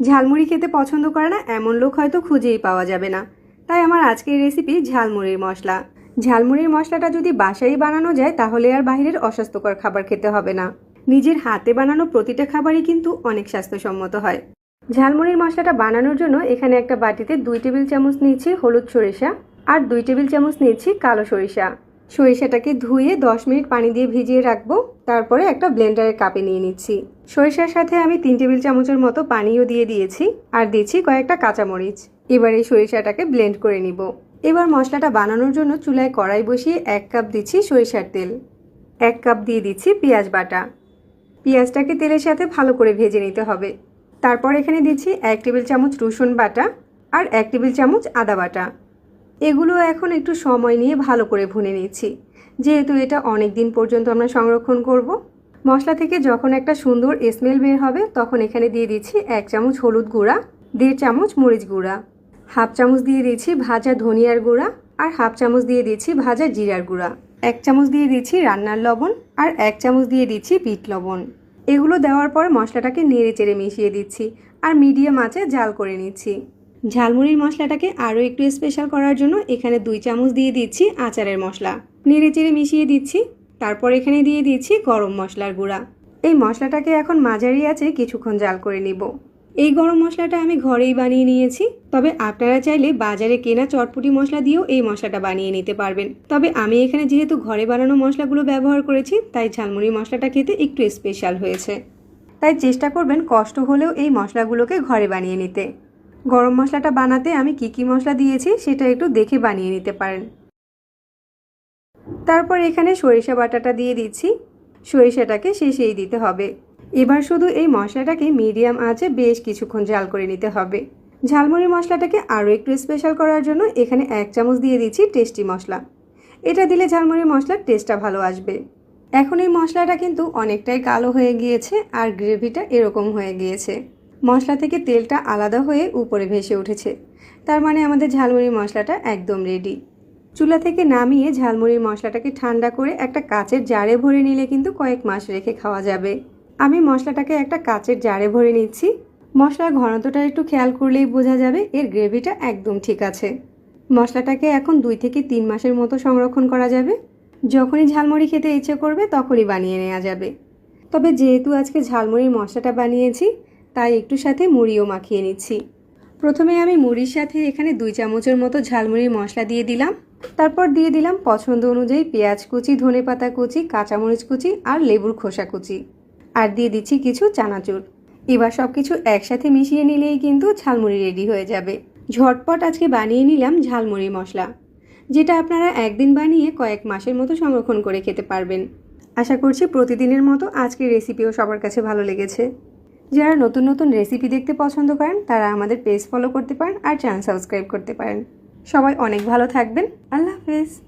ঝালমুড়ি খেতে পছন্দ করে না, এমন লোক হয়তো খুঁজেই পাওয়া যাবে না। তাই আমার আজকের রেসিপি ঝালমুড়ির মশলা। ঝালমুড়ির মশলাটা যদি বাসায় বানানো যায়, তাহলে আর বাইরের অস্বাস্থ্যকর খাবার খেতে হবে না। নিজের হাতে বানানো প্রতিটা খাবারই কিন্তু অনেক স্বাস্থ্যসম্মত হয়। ঝালমুড়ির মশলাটা বানানোর জন্য এখানে একটা বাটিতে দুই টেবিল চামচ নিয়েছি হলুদ সরিষা আর দুই টেবিল চামচ নিয়েছি কালো সরিষা। সরিষাটাকে ধুয়ে দশ মিনিট পানি দিয়ে ভিজিয়ে রাখব। তারপরে একটা ব্লেন্ডারের কাপে নিয়ে নিচ্ছি। সরিষার সাথে আমি তিন টেবিল চামচের মতো পানিও দিয়ে দিয়েছি আর দিচ্ছি কয়েকটা কাঁচামরিচ। এবার এই সরিষাটাকে ব্লেন্ড করে নিব। এবার মশলাটা বানানোর জন্য চুলায় কড়াই বসিয়ে এক কাপ দিচ্ছি সরিষার তেল। এক কাপ দিয়ে দিচ্ছি পেঁয়াজ বাটা। পেঁয়াজটাকে তেলের সাথে ভালো করে ভেজে নিতে হবে। তারপর এখানে দিচ্ছি এক টেবিল চামচ রসুন বাটা আর এক টেবিল চামচ আদা বাটা। এগুলো এখন একটু সময় নিয়ে ভালো করে ভুনে নিচ্ছি। যেহেতু এটা অনেক দিন পর্যন্ত আমরা সংরক্ষণ করব। মশলা থেকে যখন একটা সুন্দর স্মেল বের হবে, তখন এখানে দিয়ে দিচ্ছি এক চামচ হলুদ গুঁড়া, দেড় চামচ মরিচ গুঁড়া, হাফ চামচ দিয়ে দিচ্ছি ভাজা ধনিয়ার গুঁড়া আর হাফ চামচ দিয়ে দিচ্ছি ভাজা জিরার গুঁড়া। এক চামচ দিয়ে দিচ্ছি রান্নার লবণ আর এক চামচ দিয়ে দিচ্ছি বিট লবণ। এগুলো দেওয়ার পর মশলাটাকে নেড়ে চেড়ে মিশিয়ে দিচ্ছি আর মিডিয়াম আঁচে জাল করে নিচ্ছি। ঝালমুড়ির মশলাটাকে আরও একটু স্পেশাল করার জন্য এখানে দুই চামচ দিয়ে দিচ্ছি আচারের মশলা। নেড়ে চেড়ে মিশিয়ে দিচ্ছি, তারপর এখানে দিয়ে দিচ্ছি গরম মশলার গুঁড়া। এই মশলাটাকে এখন মাঝারি আছে কিছুক্ষণ জাল করে নিব। এই গরম মশলাটা আমি ঘরেই বানিয়ে নিয়েছি, তবে আপনারা চাইলে বাজারে কেনা চটপটি মশলা দিয়েও এই মশলাটা বানিয়ে নিতে পারবেন। তবে আমি এখানে যেহেতু ঘরে বানানো মশলাগুলো ব্যবহার করেছি, তাই ঝালমুড়ি মশলাটা খেতে একটু স্পেশাল হয়েছে। তাই চেষ্টা করবেন কষ্ট হলেও এই মশলাগুলোকে ঘরে বানিয়ে নিতে। গরম মশলাটা বানাতে আমি কি কি মশলা দিয়েছি সেটা একটু দেখে বানিয়ে নিতে পারেন। তারপর এখানে সরিষা বাটাটা দিয়ে দিচ্ছি। সরিষাটাকে শেষেই দিতে হবে। এবার শুধু এই মশলাটাকে মিডিয়াম আঁচে বেশ কিছুক্ষণ জাল করে নিতে হবে। ঝালমুড়ি মশলাটাকে আরও একটু স্পেশাল করার জন্য এখানে এক চামচ দিয়ে দিচ্ছি টেস্টি মশলা। এটা দিলে ঝালমুড়ি মশলার টেস্টটা ভালো আসবে। এখন এই মশলাটা কিন্তু অনেকটাই কালো হয়ে গিয়েছে আর গ্রেভিটা এরকম হয়ে গিয়েছে। মশলা থেকে তেলটা আলাদা হয়ে উপরে ভেসে উঠেছে। তার মানে আমাদের ঝালমুড়ির মশলাটা একদম রেডি চুলা থেকে নামিয়ে ঝালমুড়ির মশলাটাকে ঠান্ডা করে একটা কাচের জারে ভরে নিলে কিন্তু কয়েক মাস রেখে খাওয়া যাবে। আমি মশলাটাকে একটা কাচের জারে ভরে নিচ্ছি। মশলার ঘনত্বটা একটু খেয়াল করলেই বোঝা যাবে এর গ্রেভিটা একদম ঠিক আছে। মশলাটাকে এখন দুই থেকে তিন মাসের মতো সংরক্ষণ করা যাবে। যখনই ঝালমুড়ি খেতে ইচ্ছে করবে তখনই বানিয়ে নেওয়া যাবে। তবে যেহেতু আজকে ঝালমুড়ির মশলাটা বানিয়েছি তাই একটু সাথে মুড়িও মাখিয়ে নিচ্ছি। প্রথমে আমি মুড়ির সাথে এখানে দুই চামচের মতো ঝালমুড়ির মশলা দিয়ে দিলাম। তারপর দিয়ে দিলাম পছন্দ অনুযায়ী পেঁয়াজ কুচি, ধনে পাতা কুচি, কাঁচামরিচ কুচি আর লেবুর খোসা কুচি। আর দিয়ে দিচ্ছি কিছু চানাচুর। এবার সব কিছু একসাথে মিশিয়ে নিলেই কিন্তু ঝালমুড়ি রেডি হয়ে যাবে। ঝটপট আজকে বানিয়ে নিলাম ঝালমুড়ি মশলা, যেটা আপনারা একদিন বানিয়ে কয়েক মাসের মতো সংরক্ষণ করে খেতে পারবেন। আশা করছি প্রতিদিনের মতো আজকের রেসিপিও সবার কাছে ভালো লেগেছে। যারা নতুন নতুন রেসিপি দেখতে পছন্দ করেন, তারা আমাদের পেজ ফলো করতে পারেন আর চ্যানেল সাবস্ক্রাইব করতে পারেন। সবাই অনেক ভালো থাকবেন। আল্লাহ হাফেজ।